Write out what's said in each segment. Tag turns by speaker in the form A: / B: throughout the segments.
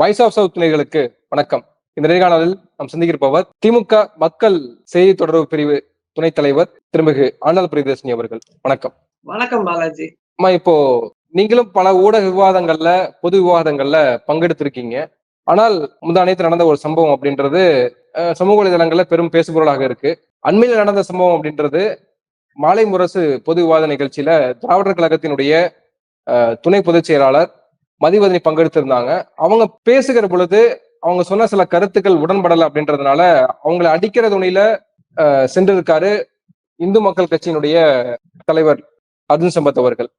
A: Voice of south நேயர்களுக்கு வணக்கம். இந்த நேர்காணலில் நாம் சந்திக்கிருப்பவர் திமுக மக்கள் செய்தி தொடர்பு பிரிவு துணைத் தலைவர் திருமிகு ஆண்டாள் பிரியதர்ஷினி அவர்கள். வணக்கம்.
B: வணக்கம் பாலாஜி.
A: அம்மா இப்போ நீங்களும் பல ஊடக விவாதங்கள்ல பொது விவாதங்கள்ல பங்கெடுத்திருக்கீங்க. ஆனால் முந்தா நேற்று நடந்த ஒரு சம்பவம் அப்படின்றது சமூக வலைதளங்கள்ல பெரும் பேசுபொருளாக இருக்கு. அண்மையில் நடந்த சம்பவம் அப்படின்றது மாலை முரசு பொது விவாத நிகழ்ச்சியில திராவிடர் கழகத்தினுடைய துணை பொதுச் செயலாளர் மதிவதனி பங்கெடுத்திருந்தாங்க. அவங்க பேசுகிற பொழுது அவங்க சொன்ன சில கருத்துக்கள் உடன்படலை அப்படின்றதுனால அவங்களை அடிக்கிற துணியில சென்றிருக்காரு இந்து மக்கள் கட்சியினுடைய தலைவர் அர்ஜுன் சம்பத் அவர்கள்.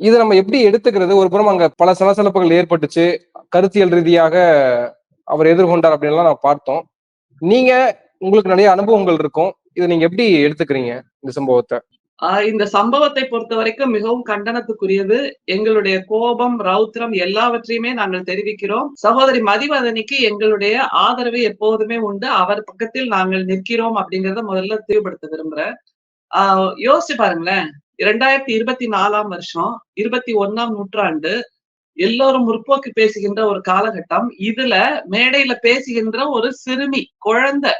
A: இதை நம்ம எப்படி எடுத்துக்கிறது? ஒரு புறம் அங்க பல சலசலப்புகள் ஏற்பட்டுச்சு. கருத்தியல் ரீதியாக அவர் எதிர்கொண்டார் அப்படின்லாம் நான் பார்த்தோம். நீங்க உங்களுக்கு நிறைய அனுபவங்கள் இருக்கும். இதை நீங்க எப்படி எடுத்துக்கிறீங்க? இந்த சம்பவத்தை.
B: இந்த சம்பவத்தை பொறுத்த வரைக்கும் மிகவும் கண்டனத்துக்குரியது. எங்களுடைய கோபம் ரௌத்ரம் எல்லாவற்றையுமே நாங்கள் தெரிவிக்கிறோம். சகோதரி மதிவதனிக்கு எங்களுடைய ஆதரவு எப்போதுமே உண்டு. அவர் பக்கத்தில் நாங்கள் நிற்கிறோம் அப்படிங்கறத முதல்ல தெளிவுபடுத்த விரும்புறேன். ஆஹ் யோசிச்சு பாருங்களேன். இரண்டாயிரத்தி இருபத்தி நாலாம் வருஷம் இருபத்தி ஒன்னாம் நூற்றாண்டு எல்லோரும் முற்போக்கு பேசுகின்ற ஒரு காலகட்டம். இதுல மேடையில பேசுகின்ற ஒரு சிறுமி குழந்தை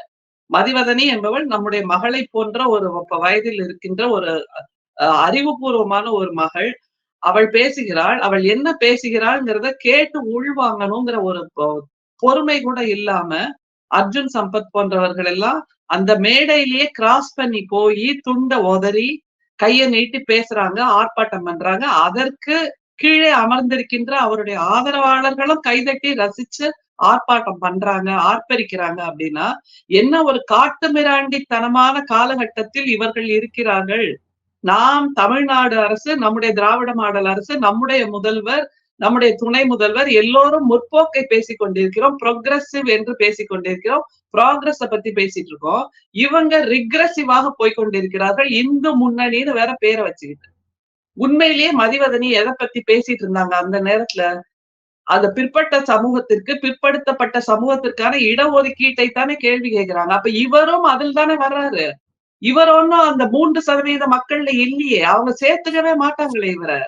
B: மதிவதனி என்பவள் நம்முடைய மகளை போன்ற ஒரு வயதில் இருக்கின்ற ஒரு அஹ், அறிவுபூர்வமான ஒரு மகள். அவள் பேசுகிறாள். அவள் என்ன பேசுகிறாள்ங்கிறத கேட்டு உள்வாங்கணுங்கிற ஒரு பொ- பொறுமை கூட இல்லாம அர்ஜுன் சம்பத் போன்றவர்கள் எல்லாம் அந்த மேடையிலேயே கிராஸ் பண்ணி போய் துண்ட உதறி கையை நீட்டி பேசுறாங்க ஆர்ப்பாட்டம் பண்றாங்க. அதற்கு கீழே அமர்ந்திருக்கின்ற அவருடைய ஆதரவாளர்களும் கைதட்டி ரசிச்சு ஆர்ப்பாட்டம் பண்றாங்க ஆர்ப்பரிக்கிறாங்க அப்படின்னா என்ன ஒரு காட்டுமிராண்டித்தனமான காலகட்டத்தில் இவர்கள் இருக்கிறார்கள்? நாம் தமிழ்நாடு அரசு நம்முடைய திராவிட மாடல் அரசு நம்முடைய முதல்வர் நம்முடைய துணை முதல்வர் எல்லோரும் முற்போக்கை பேசிக் கொண்டிருக்கிறோம் ப்ரோக்ரஸிவ் என்று பேசிக் கொண்டிருக்கிறோம் ப்ராக்ரஸ பத்தி பேசிட்டு இருக்கோம். இவங்க ரிக்ரசிவாக போய் கொண்டிருக்கிறார்கள். இந்து முன்னணின்னு வேற பேரை வச்சுக்கிட்டு. உண்மையிலேயே மதிவதனி எதை பத்தி பேசிட்டு இருந்தாங்க அந்த நேரத்துல? அந்த பிற்பட்ட சமூகத்திற்கு பிற்படுத்தப்பட்ட சமூகத்திற்கான இடஒதுக்கீட்டை தானே கேள்வி கேட்கிறாங்க. அப்ப இவரும் அதில் தானே வர்றாரு. இவர் ஒன்னும் அந்த மூன்று சதவீத மக்கள்ல இல்லையே. அவங்க சேர்த்துக்கவே மாட்டாங்களே இவரை.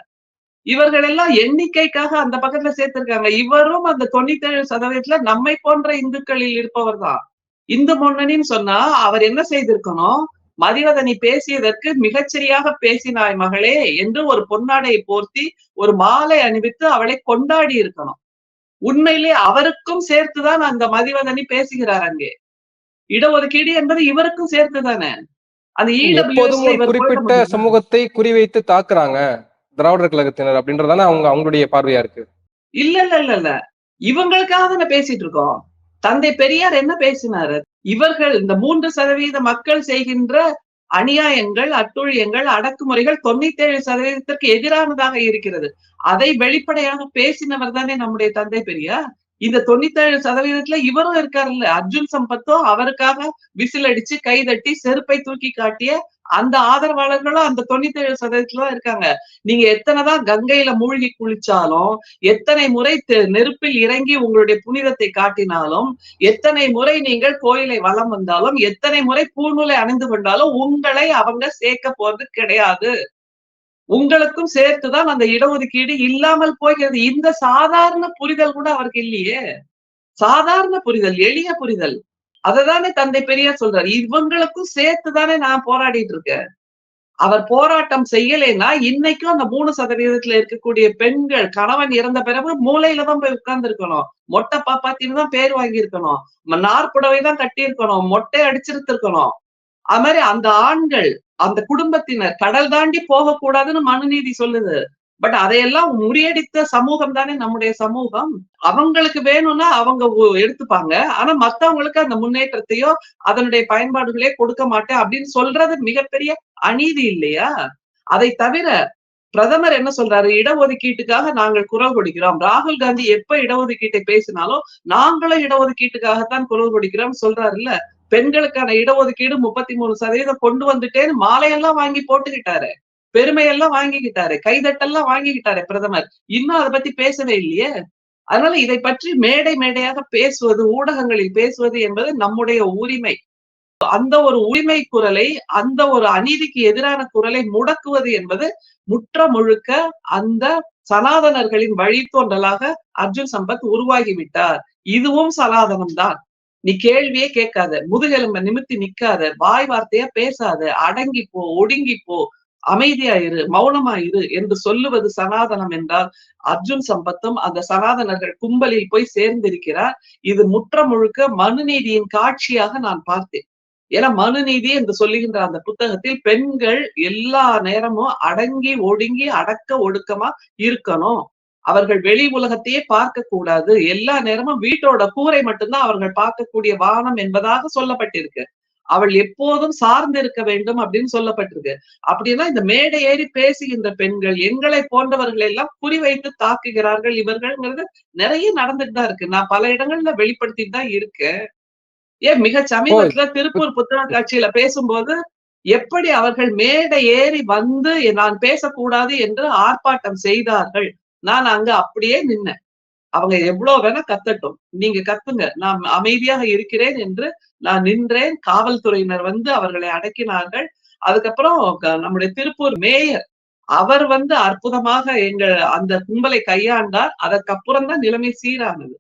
B: இவர்கள் எல்லாம் எண்ணிக்கைக்காக அந்த பக்கத்துல சேர்த்திருக்காங்க. இவரும் அந்த தொண்ணூத்தி ஏழு சதவீதத்துல நம்மை போன்ற இந்துக்களில் இருப்பவர் தான் இந்து முன்னணின்னு சொன்னா அவர் என்ன செய்திருக்கணும்? மதிவதனி பேசியதற்கு மிகச்சரியாக பேசினாய் மகளே என்று ஒரு பொன்னாடையை போர்த்தி ஒரு மாலை அணிவித்து அவளை கொண்டாடி இருக்கணும். உண்மையிலே அவருக்கும் சேர்த்துதான் அந்த மதிவதனி பேசுகிறார் அங்கே. இடஒதுக்கீடு என்பது இவருக்கும் சேர்த்துதானே? அந்த
A: எப்போதும் ஒரு குறிப்பிட்ட சமூகத்தை குறிவைத்து தாக்குறாங்க திராவிடர் கழகத்தினர் அப்படின்றதானே அவங்க அவங்களுடைய பார்வையா இருக்கு.
B: இல்ல இல்ல இல்ல இல்ல. இவங்களுக்காக தானே பேசிட்டு இருக்கோம். தந்தை பெரியார் என்ன பேசினாரு? இவர்கள் இந்த மூன்று சதவீத மக்கள் செய்கின்ற அநியாயங்கள் அட்டுழியங்கள் அடக்குமுறைகள் தொண்ணூத்தி ஏழு சதவீதத்திற்கு எதிரானதாக இருக்கிறது. அதை வெளிப்படையாக பேசினவர் தானே நம்முடைய தந்தை பெரியார். இந்த தொண்ணூத்தி ஏழு சதவீதத்துல இவரும் இருக்காருல்ல அர்ஜுன் சம்பத்தோ அவருக்காக விசில் அடிச்சு கைதட்டி செருப்பை தூக்கி காட்டிய அந்த ஆதரவாளர்களும் அந்த தொண்ணூத்தி ஏழு சதவீதத்துல தான் இருக்காங்க. நீங்க எத்தனைதான் கங்கையில மூழ்கி குளிச்சாலும் எத்தனை முறை தெ- நெருப்பில் இறங்கி உங்களுடைய புனிதத்தை காட்டினாலும் எத்தனை முறை நீங்கள் கோயிலை வலம் வந்தாலும் எத்தனை முறை பூநூலை அணிந்து கொண்டாலும் உங்களை அவங்க சேர்க்க போறது கிடையாது. உங்களுக்கும் சேர்த்துதான் அந்த இடஒதுக்கீடு இல்லாமல் போகிறது. இந்த சாதாரண புரிதல் கூட அவருக்கு இல்லையே. சாதாரண புரிதல் எளிய புரிதல். அததானே தந்தை பெரியார் சொல்றாரு. இவங்களுக்கும் சேர்த்துதானே நான் போராடிட்டு இருக்கேன். அவர் போராட்டம் செய்யலைன்னா இன்னைக்கும் அந்த மூணு சதவீதத்துல இருக்கக்கூடிய பெண்கள் கணவன் இறந்த பிறகு மூலையில தான் போய் உட்கார்ந்து இருக்கணும் மொட்டை பாப்பாத்தின்னு தான் பேர் வாங்கி இருக்கணும் நாற்புடவை தான் கட்டி இருக்கணும் மொட்டை அடிச்சிருத்திருக்கணும். அது மாதிரி அந்த ஆண்கள் அந்த குடும்பத்தினர் கடல் தாண்டி போகக்கூடாதுன்னு மனுநீதி சொல்லுது. பட் அதையெல்லாம் முறியடித்த சமூகம் தானே நம்முடைய சமூகம். அவங்களுக்கு வேணும்னா அவங்க எடுத்துப்பாங்க. ஆனா மத்தவங்களுக்கு அந்த முன்னேற்றத்தையோ அதனுடைய பயன்பாடுகளே கொடுக்க மாட்டேன் அப்படின்னு சொல்றது மிகப்பெரிய அநீதி இல்லையா? அதை தவிர பிரதமர் என்ன சொல்றாரு? இடஒதுக்கீட்டுக்காக நாங்கள் குரல் கொடுக்கிறோம். ராகுல் காந்தி எப்ப இடஒதுக்கீட்டை பேசினாலும் நாங்களும் இடஒதுக்கீட்டுக்காகத்தான் குரல் கொடுக்கிறோம் சொல்றாருல்ல. பெண்களுக்கான இடஒதுக்கீடு முப்பத்தி மூணு சதவீதம் கொண்டு வந்துட்டேன்னு மாலையெல்லாம் வாங்கி போட்டுக்கிட்டாரு. பெருமையெல்லாம் வாங்கிக்கிட்டாரு கைதட்டெல்லாம் வாங்கிக்கிட்டாரு பிரதமர். இன்னும் அதை பத்தி பேசவே இல்லையே? அதனால இதை பற்றி மேடை மேடையாக பேசுவது ஊடகங்களில் பேசுவது என்பது நம்முடைய உரிமை. அந்த ஒரு உரிமை குரலை அந்த ஒரு அநீதிக்கு எதிரான குரலை முடக்குவது என்பது முற்ற முழுக்க அந்த சனாதனர்களின் வழித்தோன்றலாக அர்ஜுன் சம்பத் உருவாகி விட்டார் இதுவும் சனாதனம் தான் நீ கேள்வியே கேட்காத முதுகெலும்ப நிமித்தி நிக்காத வாய் வார்த்தையா பேசாத அடங்கி போ ஒடுங்கி போ அமைதியா இரு மௌனமா இரு என்று சொல்லுவது சனாதனம் என்றால் அர்ஜுன் சம்பத்தும் அந்த சனாதனர்கள் கும்பலில் போய் சேர்ந்திருக்கிறார். இது முற்ற முழுக்க மனுநீதியின் காட்சியாக நான் பார்த்தேன். ஏன்னா மனுநீதி என்று சொல்லுகின்ற அந்த புத்தகத்தில் பெண்கள் எல்லா நேரமும் அடங்கி ஒடுங்கி அடக்க ஒடுக்கமா இருக்கணும். அவர்கள் வெளி உலகத்தையே பார்க்க கூடாது. எல்லா நேரமும் வீட்டோட கூரை மட்டும்தான் அவர்கள் பார்க்கக்கூடிய வானம் என்பதாக சொல்லப்பட்டிருக்கு. அவள் எப்போதும் சார்ந்து இருக்க வேண்டும் அப்படின்னு சொல்லப்பட்டிருக்கு. அப்படின்னா இந்த மேடை ஏறி பேசுகின்ற பெண்கள் எங்களை போன்றவர்கள் எல்லாம் குறிவைத்து தாக்குகிறார்கள். இவர்கள்ங்கிறது நிறைய நடந்துட்டு தான் இருக்கு. நான் பல இடங்கள்ல வெளிப்படுத்திட்டு தான் இருக்கேன். ஏன்? மிக சமீபத்துல திருப்பூர் புத்தக காட்சியில பேசும்போது எப்படி அவர்கள் மேடை ஏறி வந்து நான் பேசக்கூடாது என்று ஆர்ப்பாட்டம் செய்தார்கள். நான் அங்க அப்படியே நின்னேன். அவங்க எவ்வளவு வேணா கத்தட்டும். நீங்க கத்துங்க. நான் அமைதியாக இருக்கிறேன் என்று நான் நின்றேன். காவல்துறையினர் வந்து அவர்களை அடக்கினார்கள். அதுக்கப்புறம் நம்முடைய திருப்பூர் மேயர் அவர் வந்து அற்புதமாக எங்க அந்த கும்பலை கையாண்டார். அதற்கப்புறம் தான் நிலைமை சீரானது.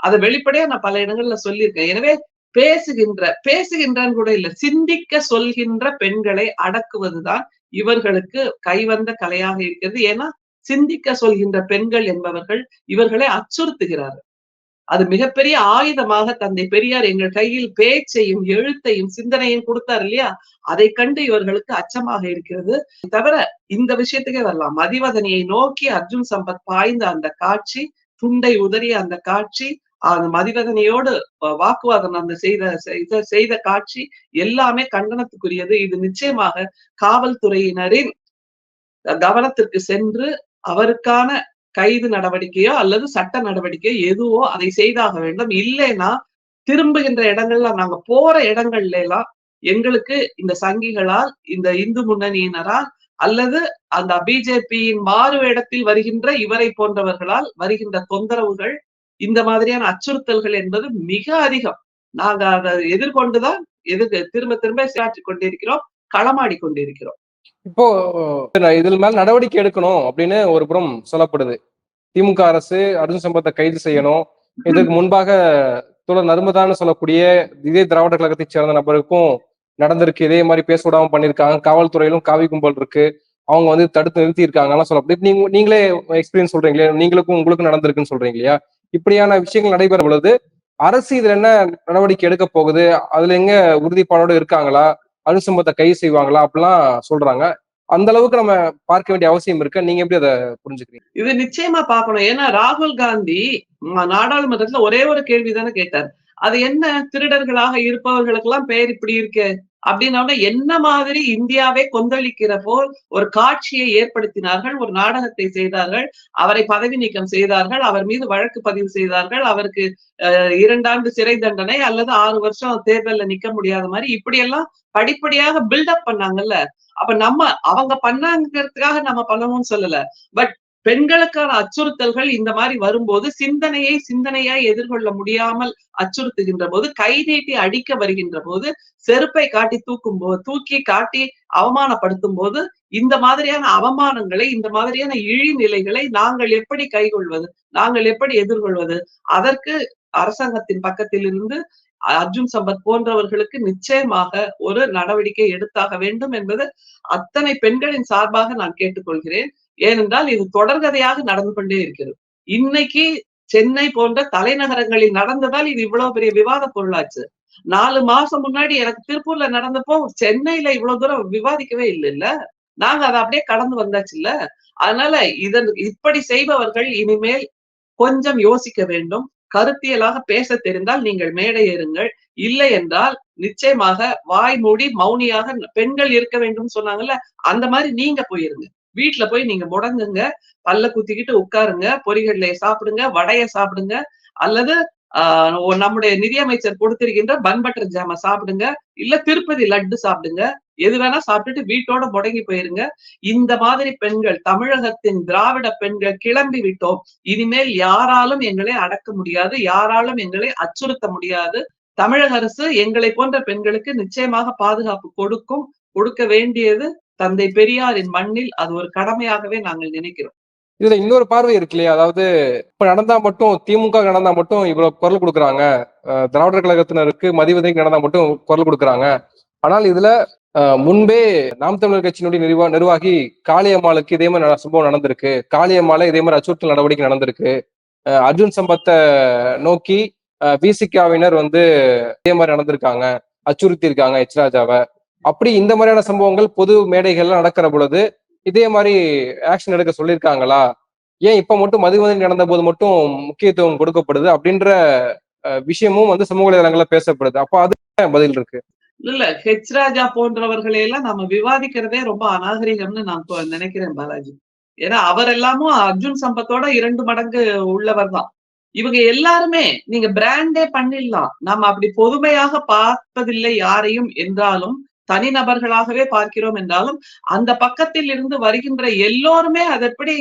B: அதை வெளிப்படையா நான் பல இடங்கள்ல சொல்லியிருக்கேன். எனவே பேசுகின்ற பேசுகின்றன்னு கூட இல்ல. சிந்திக்க சொல்கின்ற பெண்களை அடக்குவதுதான் இவர்களுக்கு கைவந்த கலையாக இருக்கிறது. ஏன்னா சிந்திக்க சொல்கின்ற பெண்கள் என்பவர்கள் இவர்களை அச்சுறுத்துகிறார்கள். அது மிகப்பெரிய ஆயுதமாக தந்தை பெரியார் எங்கள் கையில் பேச்சையும் எழுத்தையும் சிந்தனையும் கொடுத்தார் இல்லையா? அதை கண்டு இவர்களுக்கு அச்சமாக இருக்கிறது. தவிர இந்த விஷயத்துக்கே வரலாம். மதிவதனியை நோக்கி அர்ஜுன் சம்பத் பாய்ந்த அந்த காட்சி துண்டை உதறிய அந்த காட்சி அந்த மதிவதனையோடு வாக்குவாதம் அந்த செய்த செய்த காட்சி எல்லாமே கண்டனத்துக்குரியது. இது நிச்சயமாக காவல்துறையினரின் கவனத்திற்கு சென்று அவருக்கான கைது நடவடிக்கையோ அல்லது சட்ட நடவடிக்கையோ எதுவோ அதை செய்தாக வேண்டும். இல்லைன்னா திரும்புகின்ற இடங்கள்ல நாங்க போற இடங்கள்ல எல்லாம் எங்களுக்கு இந்த சங்கிகளால் இந்த இந்து முன்னணியினரால் அல்லது அந்த பிஜேபியின் மாறு இடத்தில் வருகின்ற இவரை போன்றவர்களால் வருகின்ற தொந்தரவுகள் இந்த மாதிரியான அச்சுறுத்தல்கள் என்பது மிக அதிகம். நாங்க அதை எதிர்கொண்டுதான் எதிர்க்க திரும்ப திரும்ப சாற்றி கொண்டிருக்கிறோம் களமாடி கொண்டிருக்கிறோம்.
A: இப்போ இதில் மேல நடவடிக்கை எடுக்கணும் அப்படின்னு ஒரு புறம் சொல்லப்படுது. திமுக அரசு அர்ஜுன் சம்பத்தை கைது செய்யணும். இதற்கு முன்பாக தோழர் நர்மதான்னு சொல்லக்கூடிய இதே திராவிட கழகத்தை சேர்ந்த நபருக்கும் நடந்திருக்கு. இதே மாதிரி பேச விடாம பண்ணிருக்காங்க காவல்துறையிலும் காவி கும்பல் இருக்கு. அவங்க வந்து தடுத்து நிறுத்தி இருக்காங்கலாம் சொல்லப்படும் நீங்க நீங்களே எக்ஸ்பீரியன்ஸ் சொல்றீங்களே நீங்களுக்கும் உங்களுக்கும் நடந்திருக்குன்னு சொல்றீங்க இல்லையா? இப்படியான விஷயங்கள் நடைபெறும் பொழுது அரசு இதுல என்ன நடவடிக்கை எடுக்க போகுது? அதுல எங்க உறுதிப்பாடோடு இருக்காங்களா? அனுசம்பத்தை கை செய்வாங்களா அப்படிலாம் சொல்றாங்க. அந்த அளவுக்கு நம்ம பார்க்க வேண்டிய அவசியம் இருக்கு. நீங்க எப்படி அதை புரிஞ்சுக்கிறீங்க?
B: இது நிச்சயமா பார்க்கணும். ஏன்னா ராகுல் காந்தி நாடாளுமன்றத்துல ஒரே ஒரு கேள்விதானே கேட்டார். அது என்ன திருடர்களாக இருப்பவர்களுக்கு எல்லாம் பெயர் இப்படி இருக்கு? அப்படின்னா என்ன மாதிரி இந்தியாவை கொந்தளிக்கிற போல் ஒரு காட்சியை ஏற்படுத்தினார்கள் ஒரு நாடகத்தை செய்தார்கள் அவரை பதவி நீக்கம் செய்தார்கள் அவர் மீது வழக்கு பதிவு செய்தார்கள் அவருக்கு இரண்டாண்டு சிறை தண்டனை அல்லது ஆறு வருஷம் தேர்தல்ல நிக்க முடியாத மாதிரி இப்படியெல்லாம் படிப்படியாக பில்டப் பண்ணாங்கல்ல. அப்ப நம்ம அவங்க பண்ணாங்கிறதுக்காக நம்ம பண்ணணும்னு சொல்லல. பட் பெண்களுக்கான அச்சுறுத்தல்கள் இந்த மாதிரி வரும்போது சிந்தனையை சிந்தனையாய் எதிர்கொள்ள முடியாமல் அச்சுறுத்துகின்ற போது கை நீட்டி அடிக்க வருகின்ற போது செருப்பை காட்டி தூக்கும் போது தூக்கி காட்டி அவமானப்படுத்தும் போது இந்த மாதிரியான அவமானங்களை இந்த மாதிரியான இழிநிலைகளை நாங்கள் எப்படி கைகொள்வது நாங்கள் எப்படி எதிர்கொள்வது அதற்கு அரசாங்கத்தின் பக்கத்தில் இருந்து அர்ஜுன் சம்பத் போன்றவர்களுக்கு நிச்சயமாக ஒரு நடவடிக்கை எடுத்தாக வேண்டும் என்பது அத்தனை பெண்களின் சார்பாக நான் கேட்டுக்கொள்கிறேன். ஏனென்றால் இது தொடர்கதையாக நடந்து கொண்டே இருக்கிறது. இன்னைக்கு சென்னை போன்ற தலைநகரங்களில் நடந்ததால் இது இவ்வளவு பெரிய விவாத பொருளாச்சு. நாலு மாசம் முன்னாடி எனக்கு திருப்பூர்ல நடந்தப்போ சென்னையில இவ்வளவு தூரம் விவாதிக்கவே இல்லை இல்ல நாங்க அதை அப்படியே கடந்து வந்தாச்சு இல்ல. அதனால இதன் இப்படி செய்பவர்கள் இனிமேல் கொஞ்சம் யோசிக்க வேண்டும். கருத்தியலாக பேச தெரிந்தால் நீங்கள் மேடை ஏறுங்கள். இல்லை என்றால் நிச்சயமாக வாய் மூடி மௌனியாக பெண்கள் இருக்க வேண்டும் சொன்னாங்கல்ல அந்த மாதிரி நீங்க போயிருங்க. வீட்டுல போய் நீங்க முடங்குங்க பல்ல குத்திக்கிட்டு உட்காருங்க பொறிகடலைய சாப்பிடுங்க வடைய சாப்பிடுங்க அல்லது ஆஹ் நம்முடைய நிதியமைச்சர் கொடுத்திருக்கின்ற பன் பட்டர் ஜாம சாப்பிடுங்க இல்ல திருப்பதி லட்டு சாப்பிடுங்க எது வேணா சாப்பிட்டுட்டு வீட்டோட முடங்கி போயிருங்க. இந்த மாதிரி பெண்கள் தமிழகத்தின் திராவிட பெண்கள் கிளம்பி விட்டோம். இனிமேல் யாராலும் எங்களை அடக்க முடியாது யாராலும் எங்களை அச்சுறுத்த முடியாது. தமிழக அரசு எங்களை போன்ற பெண்களுக்கு நிச்சயமாக பாதுகாப்பு கொடுக்கும் கொடுக்க வேண்டியது தந்தை பெரியாரின் மண்ணில் அது ஒரு கடமையாகவே நாங்கள் நினைக்கிறோம்.
A: இதுல இன்னொரு பார்வை இருக்கு இல்லையா அதாவது இப்ப நடந்தா மட்டும் திமுக நடந்தா மட்டும் இவ்வளவு குரல் கொடுக்குறாங்க. திராவிடர் கழகத்தினருக்கு மதிவதை நடந்தா மட்டும் குரல் கொடுக்குறாங்க. ஆனால் இதுல முன்பே நாம் தமிழர் கட்சியினுடைய நிர்வா நிர்வாகி காளியம்மாளுக்கு இதே மாதிரி நட- சம்பவம் நடந்திருக்கு. காளியம்மால இதே மாதிரி அச்சுறுத்தல் நடவடிக்கை நடந்திருக்கு. அர்ஜுன் சம்பத்தை நோக்கி விசிகாவினர் வந்து இதே மாதிரி நடந்திருக்காங்க. அச்சுறுத்தி இருக்காங்க எச் ராஜாவை. அப்படி இந்த மாதிரியான சம்பவங்கள் பொது மேடைகள்ல நடக்கிற பொழுது இதே மாதிரி ஆக்ஷன் எடுக்க சொல்லியிருக்காங்களா? ஏன் இப்ப மட்டும் மதுமதி நடந்த போது மட்டும் முக்கியத்துவம் கொடுக்கப்படுது? அப்படின்ற விஷயமும் வந்து சமூக வலைதளங்கள்ல பேசப்படுது. அப்போ அது பதில் இருக்கு?
B: இல்ல ஹெச் ராஜா போன்றவர்களை எல்லாம் நம்ம விவாதிக்கிறதே ரொம்ப அநாகரிகம்னு நான் நினைக்கிறேன் பாலாஜி. ஏன்னா அவர் எல்லாமும் அர்ஜுன் சம்பத்தோட இரண்டு மடங்கு உள்ளவர் தான். இவங்க எல்லாருமே நீங்க பிராண்டே பண்ணிடலாம். நம்ம அப்படி பொதுமையாக பார்ப்பதில்லை யாரையும் என்றாலும் தனிநபர்களாகவே பார்க்கிறோம் என்றாலும் அந்த பக்கத்தில் இருந்து வருகின்ற எல்லோருமே அதெப்படி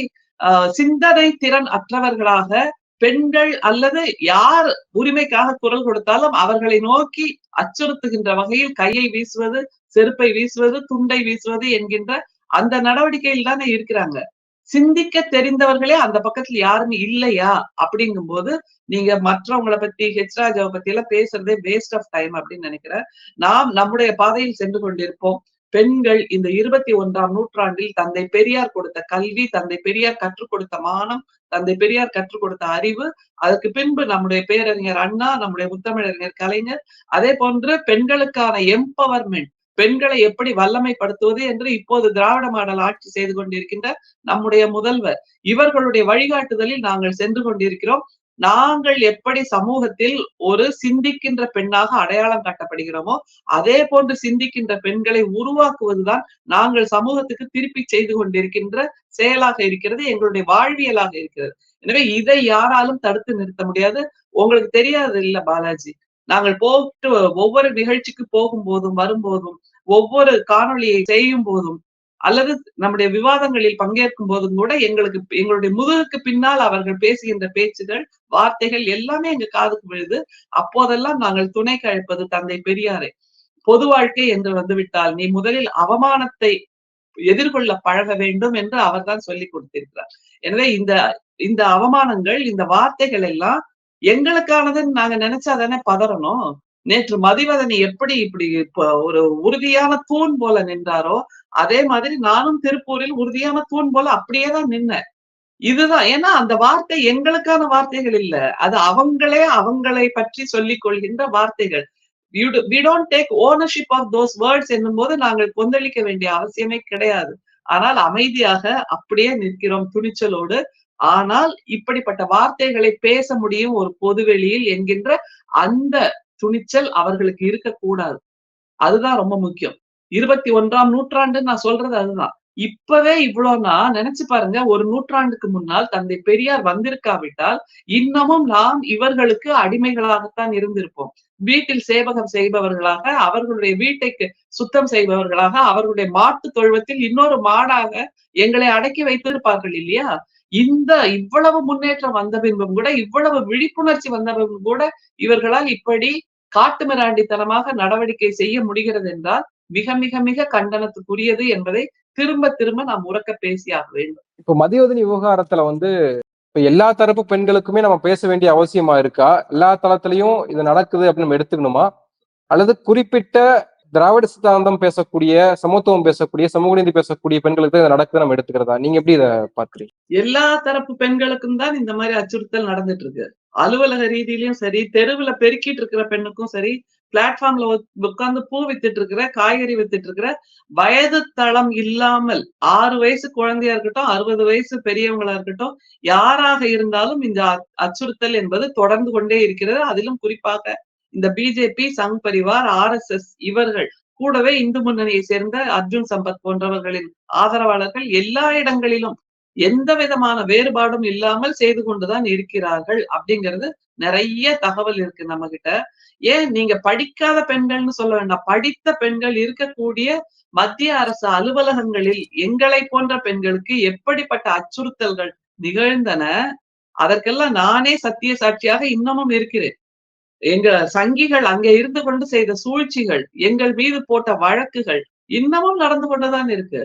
B: சிந்தனை திறன் அற்றவர்களாக பெண்கள் அல்லது யார் உரிமைக்காக குரல் கொடுத்தாலும் அவர்களை நோக்கி அச்சுறுத்துகின்ற வகையில் கையை வீசுவது செருப்பை வீசுவது துண்டை வீசுவது என்கின்ற அந்த நடவடிக்கையில் தானே இருக்கிறாங்க. சிந்திக்க தெரிந்தவர்களே அந்த பக்கத்துல யாருமே இல்லையா? அப்படிங்கும் போது நீங்க மற்றவங்களை பத்தி ஹெச்ராஜாவை பத்தி எல்லாம் பேசுறதே வேஸ்ட் ஆஃப் டைம் அப்படின்னு நினைக்கிறேன். நாம் நம்முடைய பாதையில் சென்று கொண்டிருப்போம். பெண்கள் இந்த இருபத்தி ஒன்றாம் நூற்றாண்டில் தந்தை பெரியார் கொடுத்த கல்வி தந்தை பெரியார் கற்றுக் கொடுத்த மானம் தந்தை பெரியார் கற்றுக் கொடுத்த அறிவு அதுக்கு பின்பு நம்முடைய பேரறிஞர் அண்ணா நம்முடைய முத்தமிழறிஞர் கலைஞர் அதே போன்று பெண்களுக்கான எம்பவர்மெண்ட் பெண்களை எப்படி வல்லமைப்படுத்துவது என்று இப்போது திராவிட மாடல் ஆட்சி செய்து கொண்டிருக்கின்ற நம்முடைய முதல்வர். இவர்களுடைய வழிகாட்டுதலில் நாங்கள் சென்று கொண்டிருக்கிறோம். நாங்கள் எப்படி சமூகத்தில் ஒரு சிந்திக்கின்ற பெண்ணாக அடையாளம் காட்டப்படுகிறோமோ அதே போன்று சிந்திக்கின்ற பெண்களை உருவாக்குவதுதான் நாங்கள் சமூகத்துக்கு திருப்பி செய்து கொண்டிருக்கின்ற செயலாக இருக்கிறது எங்களுடைய வாழ்வியலாக இருக்கிறது. எனவே இதை யாராலும் தடுத்து நிறுத்த முடியாது. உங்களுக்கு தெரியாது இல்ல பாலாஜி. நாங்கள் போட்டு ஒவ்வொரு நிகழ்ச்சிக்கு போகும்போதும் வரும்போதும் ஒவ்வொரு காணொளியை செய்யும் போதும் அல்லது நம்முடைய விவாதங்களில் பங்கேற்கும் போதும் கூட எங்களுக்கு எங்களுடைய முதுகுக்கு பின்னால் அவர்கள் பேசுகின்ற பேச்சுகள் வார்த்தைகள் எல்லாமே எங்க காதுக்கு விழுது. அப்போதெல்லாம் நாங்கள் துணை கழிப்பது தந்தை பெரியாரை. பொது வாழ்க்கை என்று வந்துவிட்டால் நீ முதலில் அவமானத்தை எதிர்கொள்ள பழக வேண்டும் என்று அவர்தான் சொல்லி கொடுத்திருக்கிறார். எனவே இந்த இந்த அவமானங்கள் இந்த வார்த்தைகள் எல்லாம் எங்களுக்கானதுன்னு நாங்க நினைச்சாதானே பதறணும்? நேற்று மதிவதனி எப்படி இப்படி ஒரு உறுதியான தூண் போல நின்றாரோ அதே மாதிரி நானும் திருப்பூரில் உறுதியான தூண் போல அப்படியே தான் நின்னேன். இதுதான். ஏன்னா அந்த வார்த்தை எங்களுக்கான வார்த்தைகள் இல்ல. அது அவங்களே அவங்களை பற்றி சொல்லிக் கொள்கின்ற வார்த்தைகள். We don't take ownership of those words என்னும் போது நாங்கள் கொந்தளிக்க வேண்டிய அவசியமே கிடையாது. ஆனால் அமைதியாக அப்படியே நிற்கிறோம் துணிச்சலோடு. ஆனால் இப்படிப்பட்ட வார்த்தைகளை பேச முடியும் ஒரு பொதுவெளியில் என்கின்ற அந்த துணிச்சல் அவர்களுக்கு இருக்கக்கூடாது. அதுதான் ரொம்ப முக்கியம். இருபத்தி ஒன்றாம் நூற்றாண்டு நான் சொல்றது அதுதான். இப்பவே இவ்வளவுனா நினைச்சு பாருங்க ஒரு நூற்றாண்டுக்கு முன்னால் தந்தை பெரியார் வந்திருக்காவிட்டால் இன்னமும் நாம் இவர்களுக்கு அடிமைகளாகத்தான் இருந்திருப்போம். வீட்டில் சேவகம் செய்பவர்களாக அவர்களுடைய வீட்டைக்கு சுத்தம் செய்பவர்களாக அவர்களுடைய மாட்டு தொழுவத்தில் இன்னொரு மாடாக எங்களை அடக்கி வைத்திருப்பார்கள் இல்லையா? இந்த இவ்வளவு முன்னேற்றம் வந்த பின்பும் கூட இவ்வளவு விழிப்புணர்ச்சி வந்த பின்பும் கூட இவர்களால் இப்படி காட்டுமிராண்டித்தனமாக நடவடிக்கை செய்ய முடிகிறது என்றால் மிக மிக மிக கண்டனத்துக்குரியது என்பதை திரும்ப திரும்ப நாம் உறக்க பேசியாக வேண்டும்.
A: இப்போ மதியோதனி விவகாரத்துல வந்து இப்ப எல்லா தரப்பு பெண்களுக்குமே நம்ம பேச வேண்டிய அவசியமா இருக்கா? எல்லா தளத்திலையும் இது நடக்குது அப்படின்னு நம்ம எடுத்துக்கணுமா? அல்லது குறிப்பிட்ட திராவிட சித்தாந்தம் பேசக்கூடிய சமத்துவம் பேசக்கூடிய சமூக நீதி பேசக்கூடிய பெண்களுக்கு தான் இது நடக்குது நம்ம எடுத்துக்கிறதா? நீங்க எப்படி இதை பாக்குறீங்க
B: எல்லா தரப்பு பெண்களுக்கும் தான் இந்த மாதிரி அச்சுறுத்தல் நடந்துட்டு இருக்கு. அலுவலக ரீதியிலயும் சரி தெருவுல பெருக்கிட்டு இருக்கிற பெண்ணுக்கும் சரி பிளாட்ஃபார்ம்ல உட்கார்ந்து பூ வித்துட்டு இருக்கிற காய்கறி வித்துட்டு இருக்கிற வயது தளம் இல்லாமல் ஆறு வயசு குழந்தையா இருக்கட்டும் அறுபது வயசு பெரியவங்களா இருக்கட்டும் யாராக இருந்தாலும் இந்த அச்சுறுத்தல் என்பது தொடர்ந்து கொண்டே இருக்கிறது. அதிலும் குறிப்பாக இந்த BJP Sangh Parivar R S S இவர்கள் கூடவே இந்து முன்னணியை சேர்ந்த அர்ஜுன் சம்பத் போன்றவர்களின் ஆதரவாளர்கள் எல்லா இடங்களிலும் எந்த விதமான வேறுபாடும் இல்லாமல் செய்து கொண்டுதான் இருக்கிறார்கள் அப்படிங்கிறது நிறைய தகவல் இருக்கு நம்ம கிட்ட ஏன் நீங்க படிக்காத பெண்கள்னு சொல்ல வேண்டாம். படித்த பெண்கள் இருக்கக்கூடிய மத்திய அரசு அலுவலகங்களில் எங்களை போன்ற பெண்களுக்கு எப்படிப்பட்ட அச்சுறுத்தல்கள் நிகழ்ந்தன அதற்கெல்லாம் நானே சத்திய சாட்சியாக இன்னமும் இருக்கிறேன். எங்க சங்கிகள் அங்கே இருந்து கொண்டு செய்த சூழ்ச்சிகள் எங்கள் மீது போட்ட வழக்குகள் இன்னமும் நடந்து கொண்டுதான் இருக்கு.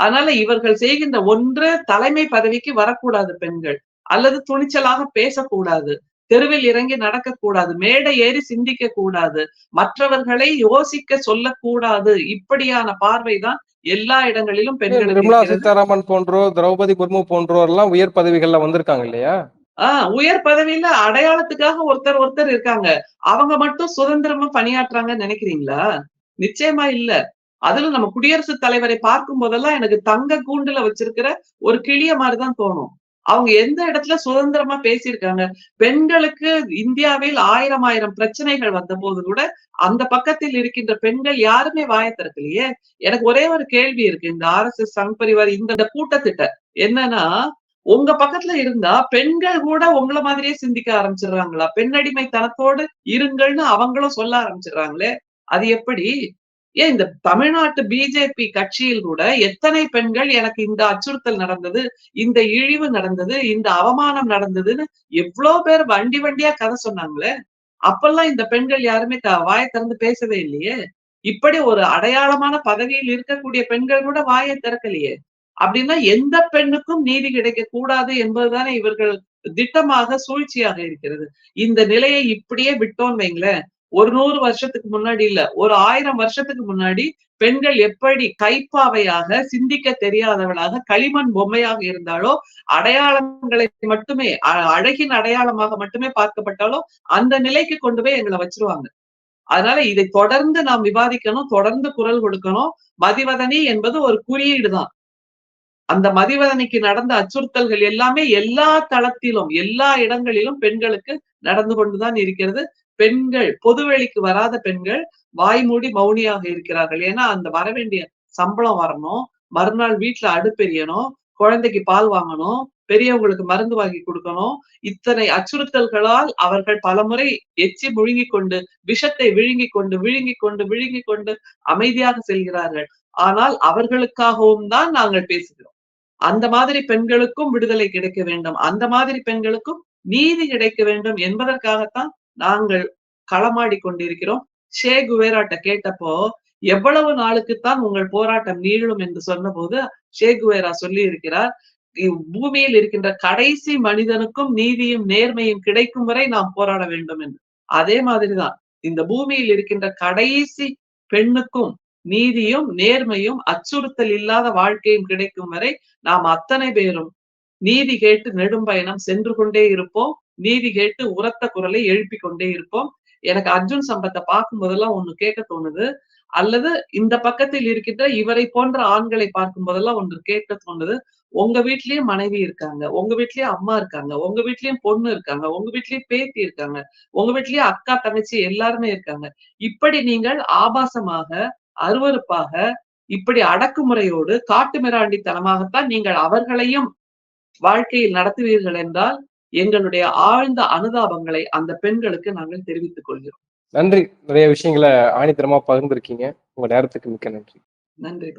B: அதனால இவர்கள் செய்கின்ற ஒன்று தலைமை பதவிக்கு வரக்கூடாது பெண்கள். அல்லது துணிச்சலாக பேசக்கூடாது. தெருவில் இறங்கி நடக்கக்கூடாது. மேடை ஏறி சிந்திக்க கூடாது மற்றவர்களை யோசிக்க சொல்லக்கூடாது. இப்படியான பார்வைதான் எல்லா இடங்களிலும் பெண்களுக்கு
A: நிர்மலா. சீதாராமன் போன்றோர் திரௌபதி முர்மு போன்றோர் எல்லாம் உயர் பதவிகள்ல வந்திருக்காங்க இல்லையா?
B: ஆஹ் உயர் பதவியில அடையாளத்துக்காக ஒருத்தர் ஒருத்தர் இருக்காங்க. அவங்க மட்டும் சுதந்திரமா பணியாற்றுறாங்கன்னு நினைக்கிறீங்களா? நிச்சயமா இல்ல. அதுல நம்ம குடியரசுத் தலைவரை பார்க்கும் போதெல்லாம் எனக்கு தங்க கூண்டுல வச்சிருக்கிற ஒரு கிளிய மாதிரிதான் தோணும். அவங்க எந்த இடத்துல சுதந்திரமா பேசியிருக்காங்க? பெண்களுக்கு இந்தியாவில் ஆயிரம் ஆயிரம் பிரச்சனைகள் வந்த போது கூட அந்த பக்கத்தில் இருக்கின்ற பெண்கள் யாருமே வாய திறக்கலையே. எனக்கு ஒரே ஒரு கேள்வி இருக்கு. இந்த R S S Sangh Parivar இந்த கூட்டத்திட்ட என்னன்னா உங்க பக்கத்துல இருந்தா பெண்கள் கூட உங்களை மாதிரியே சிந்திக்க ஆரம்பிச்சிடுறாங்களா? பெண்ணடிமைத்தனத்தோடு இருங்கள்னு அவங்களும் சொல்ல ஆரம்பிச்சிடுறாங்களே. அது எப்படி? ஏன் இந்த தமிழ்நாட்டு பிஜேபி கட்சியில் கூட எத்தனை பெண்கள் எனக்கு இந்த அச்சுறுத்தல் நடந்தது இந்த இழிவு நடந்தது இந்த அவமானம் நடந்ததுன்னு எவ்வளவு பேர் வண்டி வண்டியா கதை சொன்னாங்களே? அப்பெல்லாம் இந்த பெண்கள் யாருமே வாயை திறந்து பேசவே இல்லையே? இப்படி ஒரு அடையாளமான பதவியில் இருக்கக்கூடிய பெண்கள் கூட வாயை திறக்கலையே? அப்படின்னா எந்த பெண்ணுக்கும் நீதி கிடைக்க கூடாது என்பதுதானே இவர்கள் திட்டமாக சூழ்ச்சியாக இருக்கிறது. இந்த நிலையை இப்படியே விட்டோம் வைங்களேன். ஒரு நூறு வருஷத்துக்கு முன்னாடி இல்ல ஒரு ஆயிரம் வருஷத்துக்கு முன்னாடி பெண்கள் எப்படி கைப்பாவையாக சிந்திக்க தெரியாதவளாக களிமண் பொம்மையாக இருந்தாலோ அடையாளங்களை மட்டுமே அழகின் அடையாளமாக மட்டுமே பார்க்கப்பட்டாலோ அந்த நிலைக்கு கொண்டு போய் எங்களை வச்சிருவாங்க. அதனால இதை தொடர்ந்து நாம் விவாதிக்கணும் தொடர்ந்து குரல் கொடுக்கணும். மதிவதனி என்பது ஒரு குறியீடு தான் அந்த மதிவதனைக்கு நடந்த அச்சுறுத்தல்கள் எல்லாமே எல்லா தளத்திலும் எல்லா இடங்களிலும் பெண்களுக்கு நடந்து கொண்டுதான் இருக்கிறது. பெண்கள் பொதுவெளிக்கு வராத பெண்கள் வாய்மூடி மௌனியாக இருக்கிறார்கள். ஏன்னா அந்த வர வேண்டிய சம்பளம் வரணும் மறுநாள் வீட்டுல அடுப்பெரியணும் குழந்தைக்கு பால் வாங்கணும் பெரியவங்களுக்கு மருந்து வாங்கி கொடுக்கணும். இத்தனை அச்சுறுத்தல்களால் அவர்கள் பலமுறை எச்சி முழுங்கி கொண்டு விஷத்தை விழுங்கி கொண்டு விழுங்கி கொண்டு விழுங்கிக் கொண்டு அமைதியாக செல்கிறார்கள். ஆனால் அவர்களுக்காகவும் தான் நாங்கள் பேசுகிறோம். அந்த மாதிரி பெண்களுக்கும் விடுதலை கிடைக்க வேண்டும். அந்த மாதிரி பெண்களுக்கும் நீதி கிடைக்க வேண்டும் என்பதற்காகத்தான் நாங்கள் களமாடி கொண்டிருக்கிறோம் ஷே குவேராட்ட கேட்டப்போ எவ்வளவு நாளுக்குத்தான் உங்கள் போராட்டம் நீளும்? என்று சொன்னபோது ஷே குவேரா சொல்லி இருக்கிறார் பூமியில் இருக்கின்ற கடைசி மனிதனுக்கும் நீதியும் நேர்மையும் கிடைக்கும் வரை நாம் போராட வேண்டும் என்று. அதே மாதிரிதான் இந்த பூமியில் இருக்கின்ற கடைசி பெண்ணுக்கும் நீதியும் நேர்மையும் அச்சுறுத்தல் இல்லாத வாழ்க்கையும் கிடைக்கும் வரை நாம் அத்தனை பேரும் நீதி கேட்டு நெடும் பயணம் சென்று கொண்டே இருப்போம். நீதி கேட்டு உரத்த குரலை எழுப்பிக் கொண்டே இருப்போம். எனக்கு அர்ஜுன் சம்பத்தை பார்க்கும் போதெல்லாம் ஒண்ணு கேட்க தோணுது. அல்லது இந்த பக்கத்தில் இருக்கின்ற இவரை போன்ற ஆண்களை பார்க்கும் போதெல்லாம் ஒன்று கேட்க தோணுது. உங்க வீட்லயும் மனைவி இருக்காங்க உங்க வீட்லயும் அம்மா இருக்காங்க உங்க வீட்லயும் பொண்ணு இருக்காங்க உங்க வீட்லயும் பேத்தி இருக்காங்க உங்க வீட்லயும் அக்கா தங்கச்சி எல்லாருமே இருக்காங்க. இப்படி நீங்கள் ஆபாசமாக அருவருப்பாக இப்படி அடக்குமுறையோடு காட்டு மிராண்டித்தனமாகத்தான் நீங்கள் அவர்களையும் வாழ்க்கையில் நடத்துவீர்கள் என்றால் எங்களுடைய ஆழ்ந்த அனுதாபங்களை அந்த பெண்களுக்கு நாங்கள் தெரிவித்துக் கொள்கிறோம்.
A: நன்றி. நிறைய விஷயங்களை ஆணித்தரமா பகிர்ந்திருக்கீங்க. உங்க நேரத்துக்கு மிக்க நன்றி.
B: நன்றி